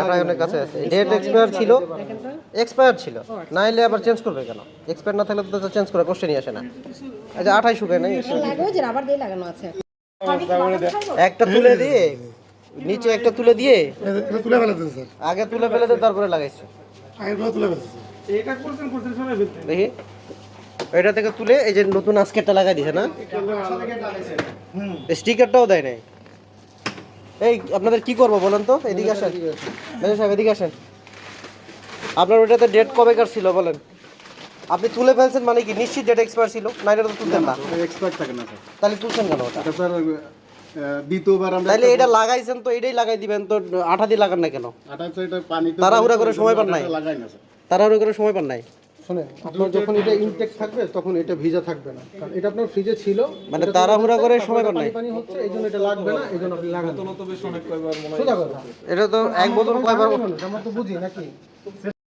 আঠায়নের কাছে আছে। Date expire ছিল। এক্সপায়ার ছিল। না এলে আবার চেঞ্জ করবে কেন? এক্সপায়ার না থাকলে তো চেঞ্জ করে কোশ্চেনই আসে না। এই যে আঠাই শুকায় নাই। লাগে ওই যে রাবার দিয়ে লাগানো আছে। একটা তুলে দিয়ে নিচে একটা তুলে দিয়ে। এটা তুলে স্যার। আগে তুলে ফেলে দিয়ে তারপরে লাগাইছে। আগের তুলে ফেলেছেন। দেখি। এটা থেকে তুলে এই যে নতুন আজকেরটা লাগাই দিছে না? স্টিকারটাও দেয় নাই। এই আপনাদের কি করব বলেন তো? এদিকে আসেন। ম্যানেজার সাহেব এদিকে আসেন। আপনার ওটাতে ডেট কবেকার ছিল বলেন? আপনি তুলে ফেলছেন মানে কি? নিশ্চিত ডেট এক্সপায়ার ছিল? না এটা তো তুলতেন না। এক্সপার্ট থাকে না স্যার। তাহলে তুলছেন কেন ওটা? স্যার দ্বিতীয়বার আমরা তাহলে এটা লাগাইছেন তো এটাই লাগাই দিবেন তো আঠা দিয়ে লাগান না কেন? আটা তো এটা পানিতে তাড়াহুড়া করে সময় পান নাই? লাগাই না স্যার। তাড়াহুড়ো করে সময় পান নাই? শোনেন আপনার যখন এটা ইনটেক থাকবে তখন এটা ভিজা থাকবে না। কারণ এটা আপনার ফ্রিজে ছিল মানে তাড়াহুড়া করে সময় পান নাই। পানি পানি হচ্ছে এটা লাগবে না এই আপনি লাগান। সোজা কথা। এটা তো এক বোতল কয়বার আমরা তো বুঝি নাকি?